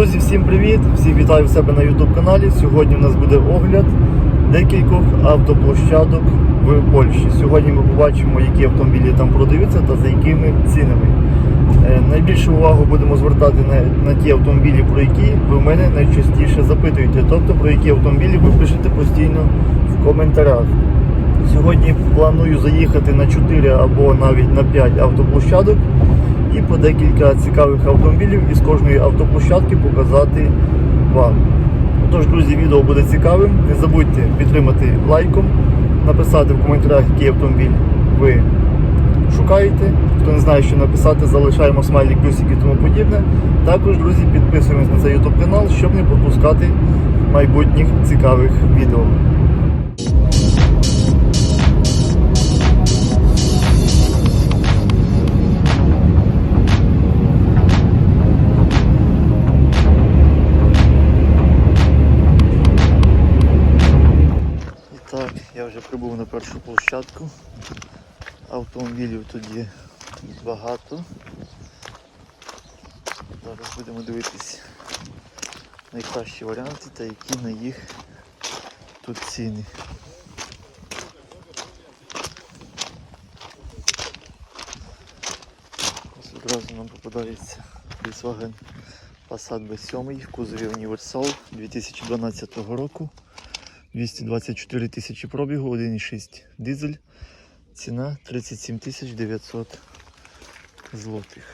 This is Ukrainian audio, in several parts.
Друзі, всім привіт! Всіх вітаю в себе на YouTube каналі. Сьогодні у нас буде огляд декількох автоплощадок в Польщі. Сьогодні ми побачимо, які автомобілі там продаються та за якими цінами. Е, Найбільшу увагу будемо звертати на, на ті автомобілі, про які ви мене найчастіше запитуєте. Тобто про які автомобілі ви пишете постійно в коментарях. Сьогодні планую заїхати на 4 або навіть на 5 автоплощадок і по декілька цікавих автомобілів із кожної автоплощадки показати вам. Отож, друзі, відео буде цікавим. Не забудьте підтримати лайком, написати в коментарях, який автомобіль ви шукаєте. Хто не знає, що написати, залишаємо смайлик, плюсик і тому подібне. Також, друзі, підписуємось на цей YouTube канал, щоб не пропускати майбутніх цікавих відео. Площадку. Автомобілів тут є багато. Зараз будемо дивитись найкращі варіанти та які на їх тут ціни. Ось одразу нам попадається Volkswagen Passat B7 в кузові Універсал 2012 року. 224 тисячі пробігу, 1,6 дизель. Ціна 37 тисяч 900 злотих.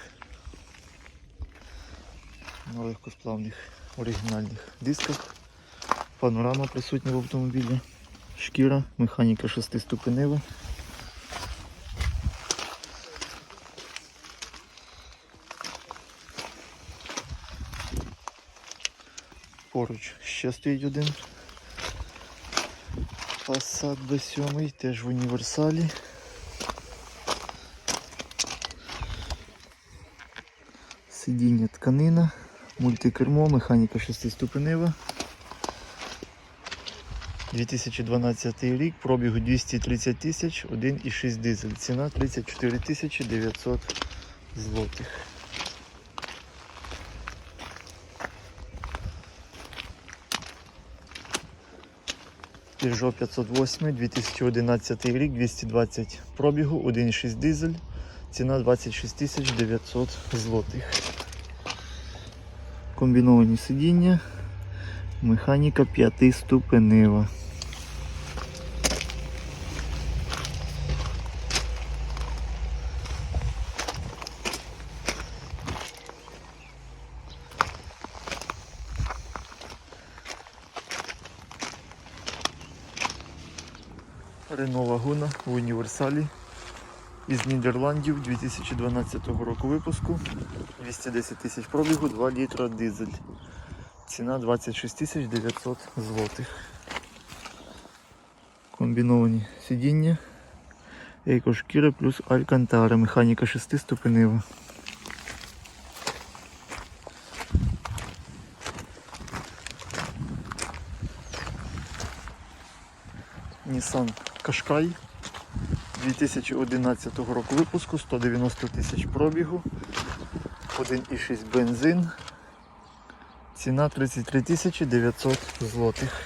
На легкосплавних оригінальних дисках. Панорама присутня в автомобілі. Шкіра, механіка 6-ступенева. Поруч ще стоїть один. Passat B7 теж в універсалі. Сидіння тканина, мультикермо, механіка 6-ступенева. 2012 рік, пробігу 230 тисяч, 1,6 дизель. Ціна 34 тисячі 900 злотих. Peugeot 508, 2011 рік, 220 пробігу, 1,6 дизель, ціна 26 900 злотих. Комбіновані сидіння, механіка 5 ступенева. Універсалі із Нідерландів 2012 року випуску. 210 тисяч пробігу, 2 літра дизель. Ціна 26 тисяч 900 злотих. Комбіновані сидіння, екошкіра плюс алькантара, механіка 6 ступенева. Nissan Qashqai 2011 року випуску, 190 тисяч пробігу, 1,6 бензин, ціна 33 тисячі 900 злотих.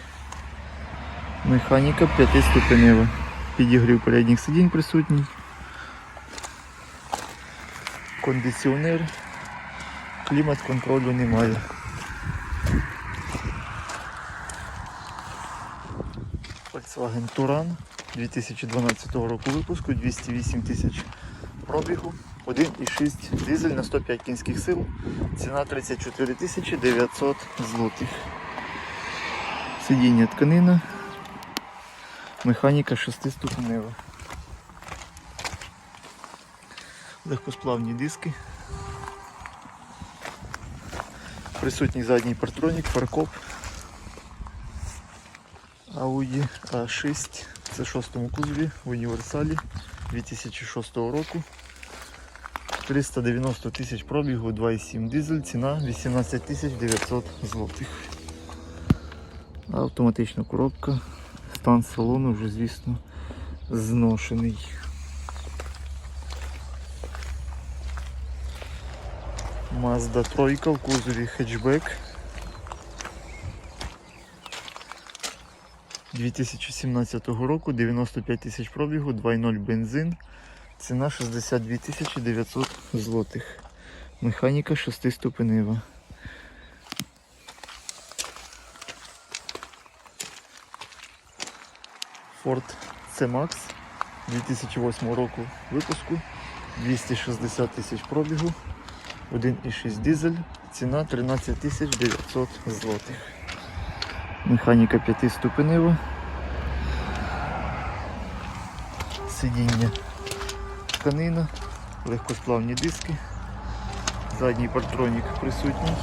Механіка 5-ступенева. Підігрів передніх сидінь присутній. Кондиціонер. Клімат контролю немає. Volkswagen Туран 2012 року випуску, 208 тисяч пробігу, 1,6 дизель на 105 кінських сил, ціна 34 тисячі 900 злотих. Сидіння тканина, механіка 6-ступенева. Легкосплавні диски. Присутній задній партронік, фаркоп. Audi A6, це шостому кузові в універсалі 2006 року. 390 тисяч пробігу, 2,7 дизель, ціна 18 тисяч 900 злотих. Автоматична коробка, стан салону вже, звісно, зношений. Mazda 3 в кузові хетчбек 2017 року, 95 тисяч пробігу, 2.0 бензин. Ціна 62 тисячі 900 злотих. Механіка 6-ступенева. Ford C-Max 2008 року випуску, 260 тисяч пробігу, 1,6 дизель, ціна 13 тисяч 900 злотих. Механіка 5-ступенева. Сидіння тканина, легкосплавні диски, задній партронік присутній.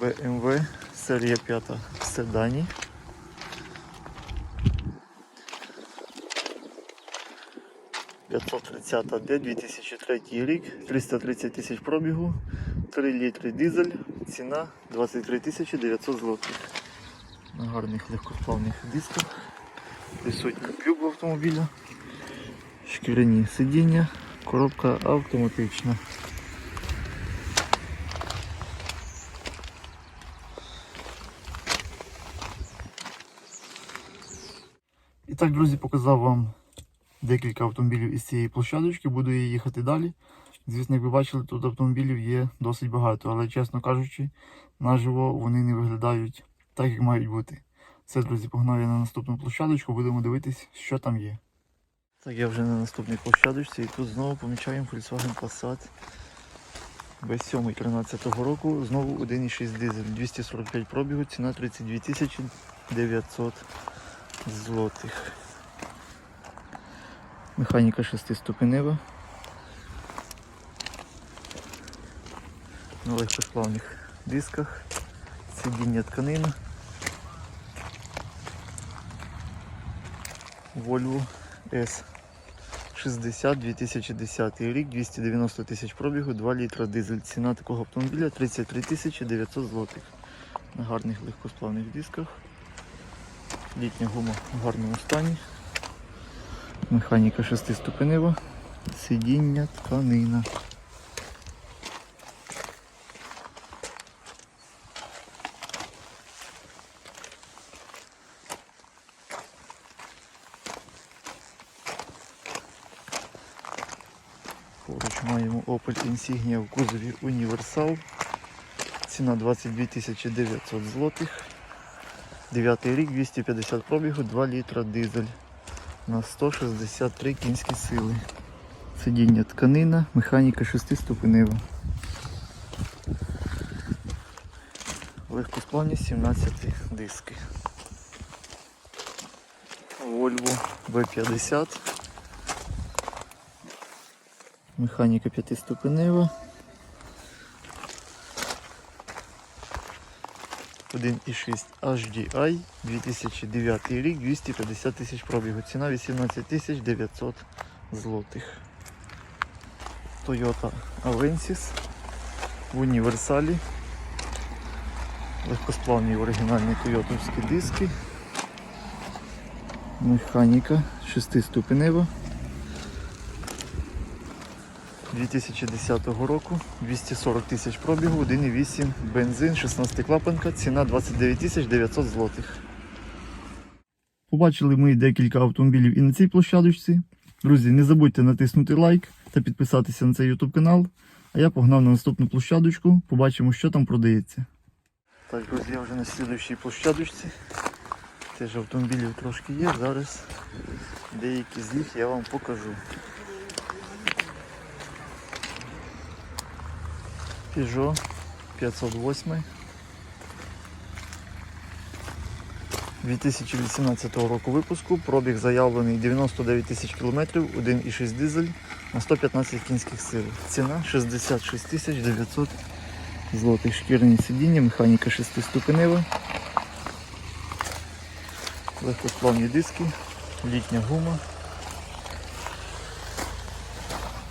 BMW серія 5 в седані. D 2003 рік, 330 тисяч пробігу, 3 літри дизель, ціна 23 тисячі 900 злотих. На гарних легкосплавних дисках. Присутній клюб автомобіля, шкіряні сидіння, коробка автоматична. І так, друзі, показав вам декілька автомобілів із цієї площадочки, буду я їхати далі. Звісно, як ви бачили, тут автомобілів є досить багато, але чесно кажучи, наживо вони не виглядають так, як мають бути. Все, друзі, погнав я на наступну площадочку, будемо дивитись, що там є. Так, я вже на наступній площадочці і тут знову помічаємо Volkswagen Passat B7 13 року, знову 1,6 дизель, 245 пробігу, ціна 32 900 злотих. Механіка 6-ступенева. На легкосплавних дисках, сидіння тканина. Volvo S60 2010 рік, 290 тисяч пробігу, 2 літра дизель. Ціна такого автомобіля 33 тисячі 900 злотих. На гарних легкосплавних дисках. Літня гума в гарному стані. Механіка 6-ступенева. Сидіння тканина. Поруч маємо Opel Insignia в кузові Універсал. Ціна 22 тисячі 900 злотих. 9 рік, 250 пробігу, 2 літра дизель на 163 кінські сили. Сидіння тканина, механіка 6-ступенева. Легкосплавність 17 диски. Volvo V50. Механіка 5-ступенева. 1,6 HDI 2009 рік, 250 тисяч пробігу. Ціна 18 тисяч 900 злотих. Toyota Avensis в універсалі. Легкосплавні оригінальні тойотовські диски. Механіка 6-ступенева. 2010 року, 240 тисяч пробігу, 1,8 бензин, 16 клапанка, ціна 29 тисяч 900 злотих. Побачили ми декілька автомобілів і на цій площадочці. Друзі, не забудьте натиснути лайк та підписатися на цей YouTube канал. А я погнав на наступну площадочку, побачимо, що там продається. Так, друзі, я вже на слідуючій площадочці. Теж автомобілів трошки є. Зараз деякі з них я вам покажу. Peugeot 508 2018 року випуску. Пробіг заявлений 99 тисяч кілометрів, 1,6 дизель на 115 кінських сил. Ціна 66 тисяч 900 злотих. Шкірні сидіння, механіка 6-ступенева. Легкосплавні диски, літня гума.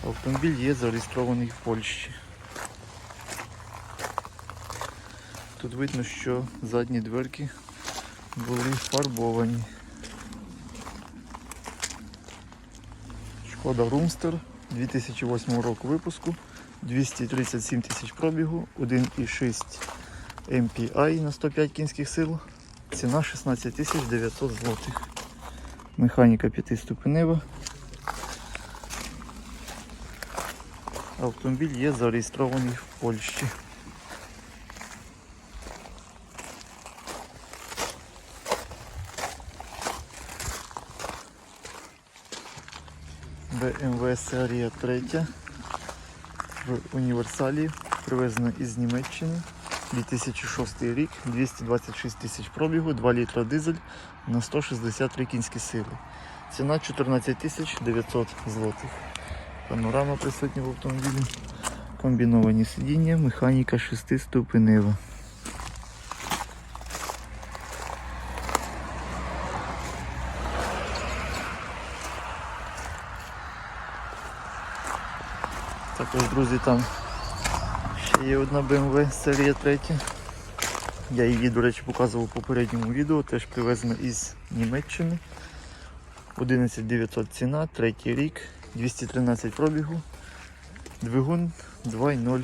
Автомобіль є зареєстрований в Польщі. Тут видно, що задні дверки були фарбовані. Шкода Румстер 2008 року випуску, 237 тисяч пробігу, 1,6 MPI на 105 кінських сил. Ціна 16 тисяч 900 злотих. Механіка 5-ступенева. Автомобіль є зареєстрований в Польщі. BMW серія 3 в універсалі, привезена із Німеччини. 2006 рік, 226 тисяч пробігу, 2 літра дизель на 163 кінські сили. Ціна 14 тисяч 900 злотих. Панорама присутня в автомобілі. Комбіновані сидіння, механіка 6 ступенева. Також, друзі, там ще є одна BMW серія 3. Я її, до речі, показував у попередньому відео, теж привезена із Німеччини. 11900 ціна, третій рік, 213 пробігу, двигун 2.0.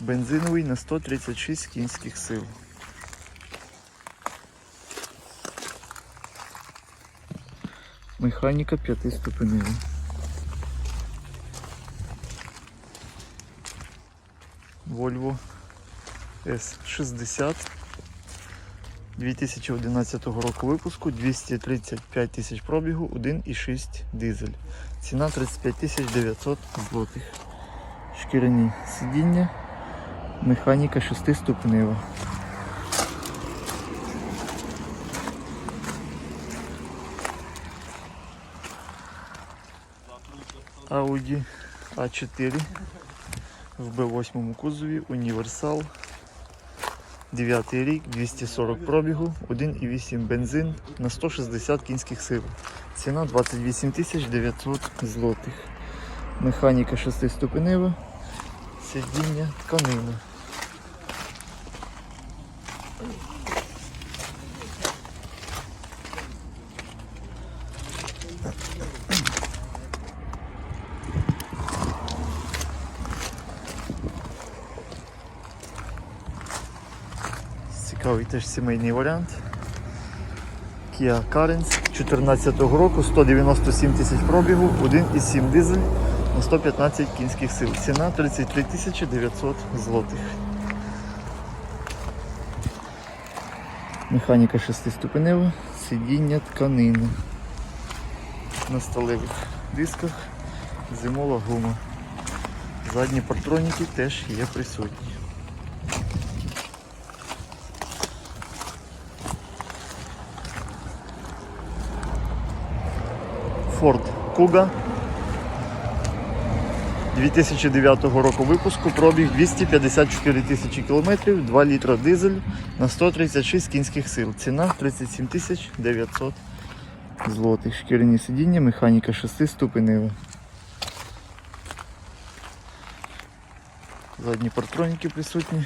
Бензиновий на 136 кінських сил. Механіка 5 ступенева. Volvo S60 2011 року випуску, 235 тисяч пробігу, 1,6 дизель. Ціна 35 тисяч 900 злотих. Шкіряні сидіння, механіка 6 ступнева. Audi A4 в B8 кузові, універсал. 9 рік, 240 пробігу, 1,8 бензин на 160 кінських сил. Ціна 28 тисяч 900 злотих. Механіка 6-ступенева, сидіння, тканина. Цікавий теж сімейний варіант. Kia Carens 2014 року, 197 тисяч пробігу, 1,7 дизель на 115 кінських сил. Ціна 33 тисячі 900 злотих. Механіка 6-ступенева, сидіння тканини. На сталевих дисках зимова гума. Задні партроніки теж є присутні. Ford Kuga 2009 року випуску, пробіг 254 тисячі кілометрів, 2 літра дизель на 136 кінських сил. Ціна 37 тисяч 900 злотих. Шкіряні сидіння, механіка 6 ступенева. Задні партроніки присутні.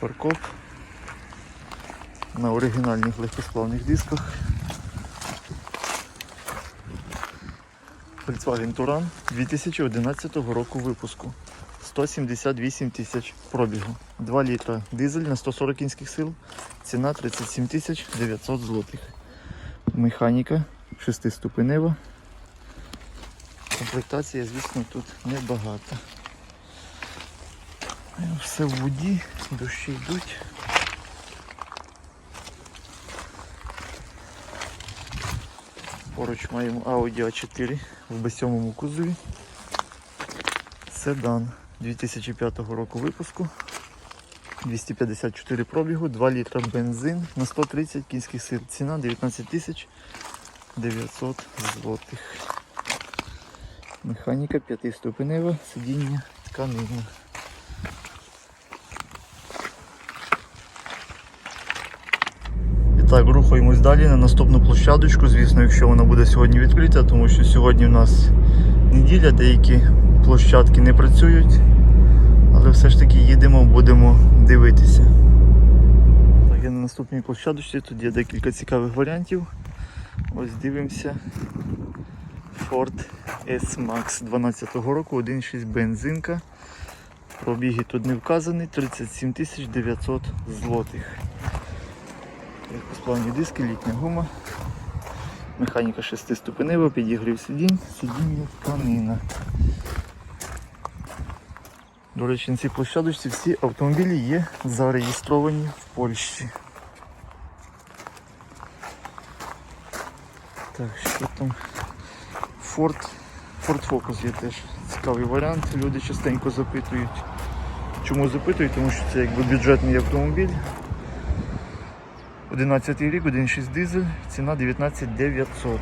Фаркоп на оригінальних легкосплавних дисках. Volkswagen Touran 2011 року випуску. 178 тисяч пробігу. 2 літра дизель на 140 кінських сил. Ціна 37 тисяч 900 злотих. Механіка 6-ступенева. Комплектація, звісно, тут небагато. Все в воді, дощі йдуть. Поруч маємо Audi A4 в B7 кузові. Седан 2005 року випуску. 254 пробігу, 2 літра бензин на 130 кінських сил. Ціна 19 тисяч 900 злотих. Механіка 5-ступенева, сидіння тканина. Так, рухаємось далі на наступну площадочку. Звісно, якщо вона буде сьогодні відкрита, тому що сьогодні в нас неділя, деякі площадки не працюють. Але все ж таки їдемо, будемо дивитися. Так, я на наступній площадочці, тут є декілька цікавих варіантів. Ось дивимося. Ford S-Max 12 року, 1.6 бензинка. Пробіги тут не вказані, 37 900 злотих. Легкосплавні диски, літня гума. Механіка шестиступенева, підігрів сидінь, сидіння тканина. До речі, на цій площадочці всі автомобілі є зареєстровані в Польщі. Так, що там? Ford, Ford Focus є теж цікавий варіант. Люди частенько запитують. Чому запитують? Тому що це якби бюджетний автомобіль. 11 рік, 1.6 дизель, ціна 19 900.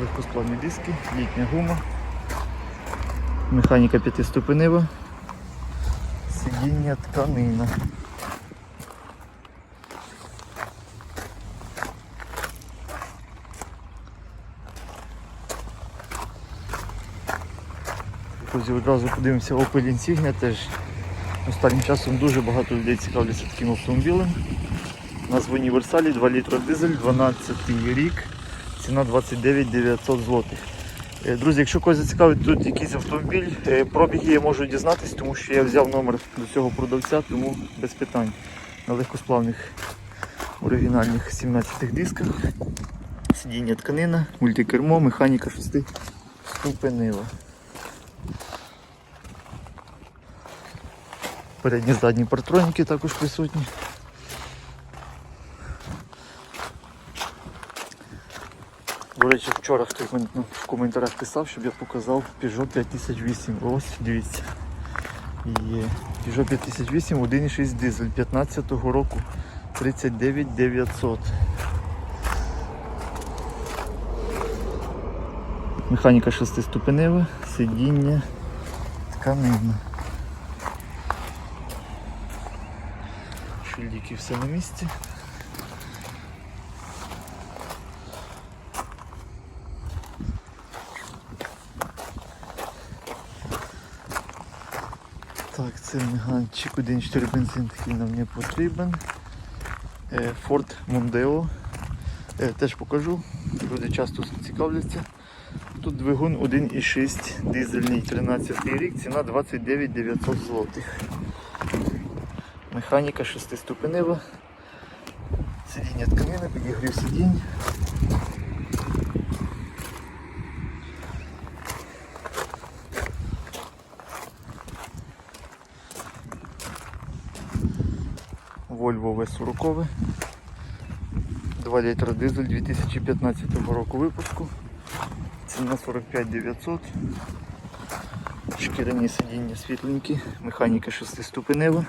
Легкосплавні диски, літня гума. Механіка п'ятиступенева. Сидіння тканина. Друзі, одразу подивимося Opel Insignia теж. Останнім часом дуже багато людей цікавляться таким автомобілем. У нас в універсалі 2 літра дизель, 12 рік, ціна 29 900 злотих. Е, Друзі, якщо когось зацікавить тут якийсь автомобіль, е, пробіги я можу дізнатись, тому що я взяв номер до цього продавця, тому без питань. На легкосплавних оригінальних 17 дисках. Сидіння тканина, мультикермо, механіка 6 ступенева. Передні задні партроніки також присутні. До речі, вчора хтось ну, в коментарях писав, щоб я показав Peugeot 5008. Ось, дивіться. Є Peugeot 5008, 1.6 дизель 15-го року 39 900. Механіка шестиступенева, сидіння, тканина. Шильдики все на місці. Так, це меганчик 1.4 бензин такий нам не потрібен. Е, Ford Mondeo. Е, Теж покажу. Люди часто цікавляться. Тут двигун 1.6 дизельний 13 рік, ціна 29 900 злотих. Механіка шестиступенева. Сидіння тканини, підігрів сидінь. Volvo V40. 2 літра дизель 2015 року випуску. Ціна 45 900. Шкіряні сидіння світленькі, механіка шестиступенева.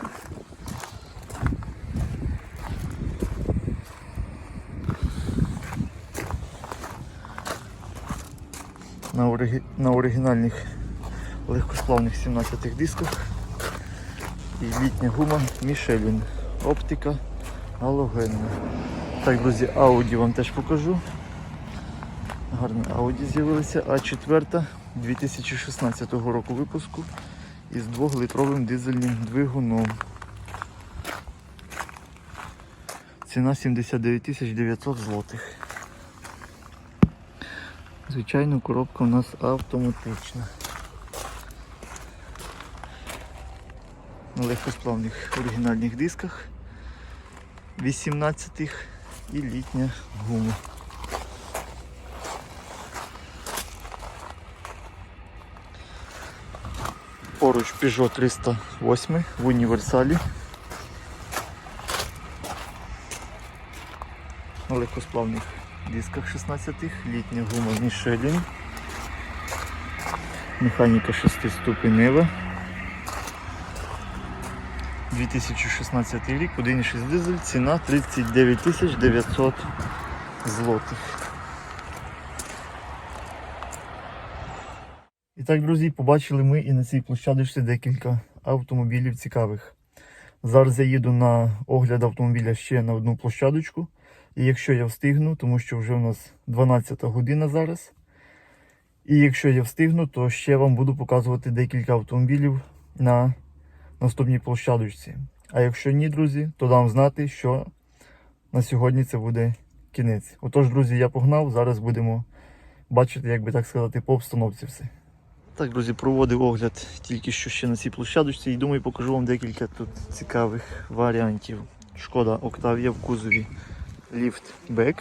На, ориги... на оригінальних легкосплавних 17 дисках і літня гума Michelin. Оптика галогенна. Так, друзі, Audi вам теж покажу. Гарні Audi з'явилися. А4 2016 року випуску із 2-литровим дизельним двигуном. Ціна 79 900 злотих. Звичайно, коробка у нас автоматична. На легкосплавних оригінальних дисках 18 і літня гума. Поруч Peugeot 308 в універсалі. На легкосплавних дисках 16-х, літня гума Michelin. Механіка 6-ступенева. 2016 рік, 1,6 дизель, ціна 39 900 злотих. І так, друзі, побачили ми і на цій площадочці декілька автомобілів цікавих. Зараз я їду на огляд автомобіля ще на одну площадочку. І якщо я встигну, тому що вже у нас 12 година зараз. І якщо я встигну, то ще вам буду показувати декілька автомобілів на наступній площадочці. А якщо ні, друзі, то дам знати, що на сьогодні це буде кінець. Отож, друзі, я погнав. Зараз будемо бачити, як би так сказати, по обстановці все. Так, друзі, проводив огляд тільки що ще на цій площадочці і думаю, покажу вам декілька тут цікавих варіантів. Шкода Octavia в кузові Liftback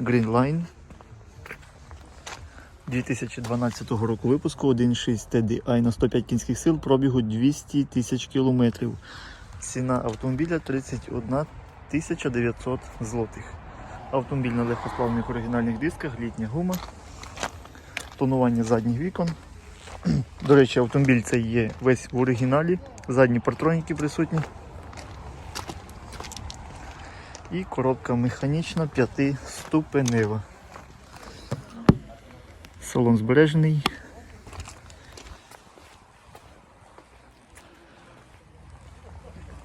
Greenline 2012 року випуску 1.6 TDI на 105 кінських сил, пробігу 200 тисяч кілометрів. Ціна автомобіля 31 900 злотих. Автомобіль на легкосплавних оригінальних дисках, літня гума, тонування задніх вікон. До речі, автомобіль цей є весь в оригіналі, задні партроніки присутні. І коробка механічна п'ятиступенева. Салон збережений.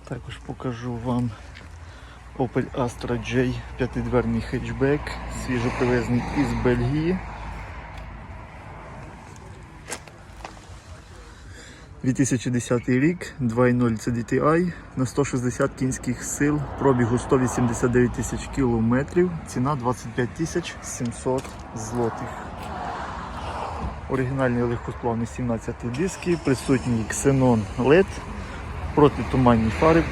Також покажу вам Opel Astra J п'ятидверний хетчбек, свіжопривезний із Бельгії. 2010 рік, 2.0 CDTI на 160 кінських сил, пробігу 189 тисяч кілометрів, ціна 25 тисяч 700 злотих. Оригінальний легкосплавний 17 диски, присутній Xenon LED, протитуманні фари.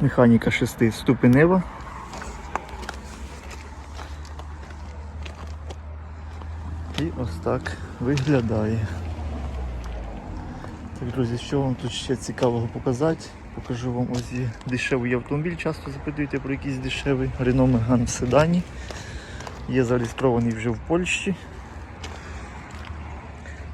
Механіка 6 ступенева. І ось так виглядає. Так, друзі, що вам тут ще цікавого показати? Покажу вам ось є дешевий автомобіль, часто запитуєте про якийсь дешевий Renault Megane в седані. Є зареєстрований вже в Польщі.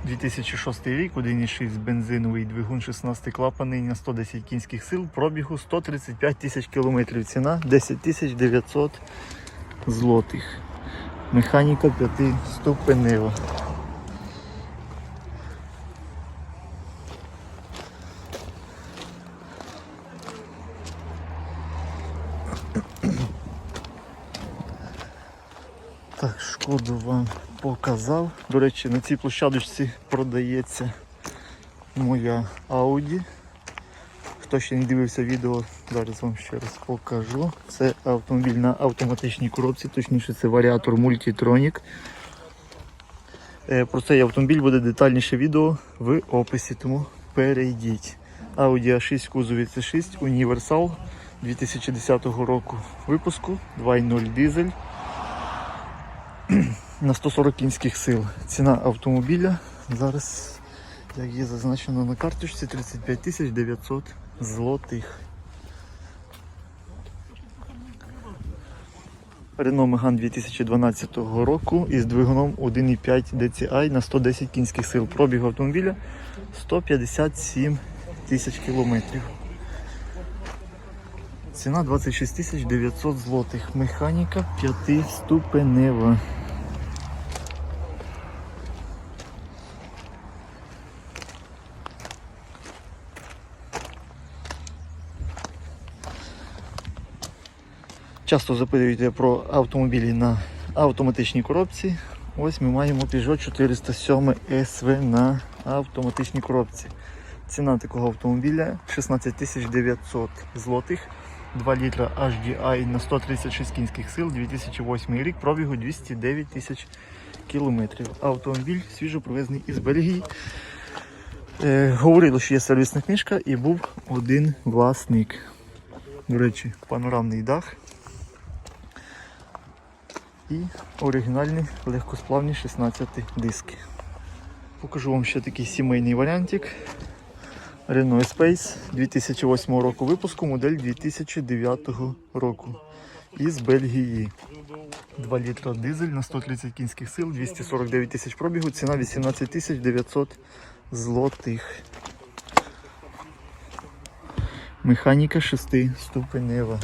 2006 рік, 1,6 бензиновий двигун 16 клапаний на 110 кінських сил, пробігу 135 тисяч кілометрів. Ціна 10 тисяч 900 злотих. Механіка п'ятиступенева. Так, шкоду вам показав. До речі, на цій площадочці продається моя Audi. Хто ще не дивився відео, зараз вам ще раз покажу. Це автомобіль на автоматичній коробці, точніше це варіатор Multitronic. Е, Про цей автомобіль буде детальніше відео в описі, тому перейдіть. Audi A6 кузові C6 Універсал 2010 року випуску 2.0 дизель на 140 кінських сил. Ціна автомобіля зараз, як є зазначено на карточці, 35 тисяч 900 злотих. Renault Megane 2012 року із двигуном 1,5 DCI на 110 кінських сил. Пробіг автомобіля 157 тисяч кілометрів. Ціна 26 тисяч 900 злотих. Механіка п'ятиступенева. Часто запитуєте про автомобілі на автоматичній коробці. Ось ми маємо Peugeot 407 SV на автоматичній коробці. Ціна такого автомобіля 16 900 злотих. 2 літра HDI на 136 кінських сил, 2008 рік, пробігу 209 тисяч кілометрів. Автомобіль свіжо привезений із Бельгії. Е, говорили, що є сервісна книжка і був один власник. До речі, панорамний дах. І оригінальні легкосплавні 16 диски. Покажу вам ще такий сімейний варіантик. Renault Space 2008 року випуску, модель 2009 року. Із Бельгії. 2 літра дизель на 130 кінських сил, 249 тисяч пробігу, ціна 18 тисяч 900 злотих. Механіка 6 ступенева.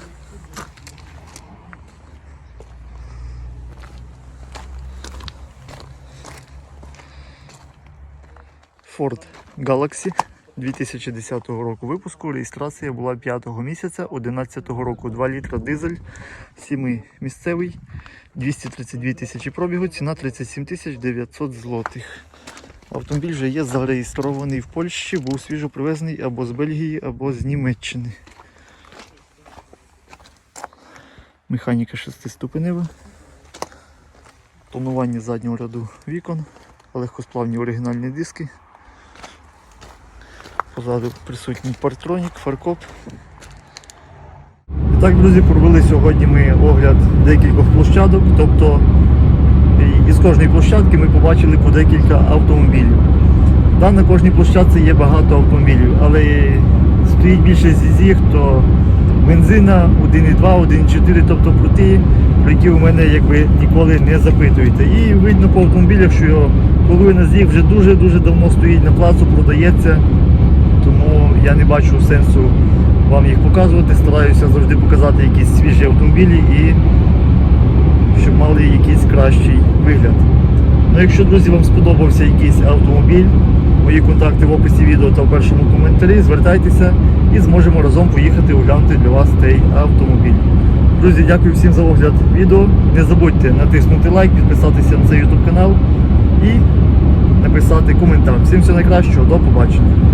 Ford Galaxy 2010 року випуску. Реєстрація була 5 місяця 11 року. 2 літра дизель, 7 місцевий, 232 тисячі пробігу, ціна 37 тисяч 900 злотих. Автомобіль вже є зареєстрований в Польщі, був свіжо привезений або з Бельгії, або з Німеччини. Механіка шестиступенева. Тонування заднього ряду вікон, легкосплавні оригінальні диски. Позаду присутній партронік, фаркоп. І так, друзі, провели сьогодні ми огляд декількох площадок, тобто із кожної площадки ми побачили по декілька автомобілів. Да, на кожній площадці є багато автомобілів, але стоїть більше з їх, то бензина 1,2, 1,4, тобто крути, про які у мене якби ніколи не запитуєте. І видно по автомобілях, що половина з них вже дуже-дуже давно стоїть на плацу, продається. Тому я не бачу сенсу вам їх показувати. Стараюся завжди показати якісь свіжі автомобілі і щоб мали якийсь кращий вигляд. Ну, якщо, друзі, вам сподобався якийсь автомобіль, мої контакти в описі відео та в першому коментарі, звертайтеся і зможемо разом поїхати оглянути для вас цей автомобіль. Друзі, дякую всім за огляд відео. Не забудьте натиснути лайк, підписатися на цей YouTube канал і написати коментар. Всім всього найкращого, до побачення.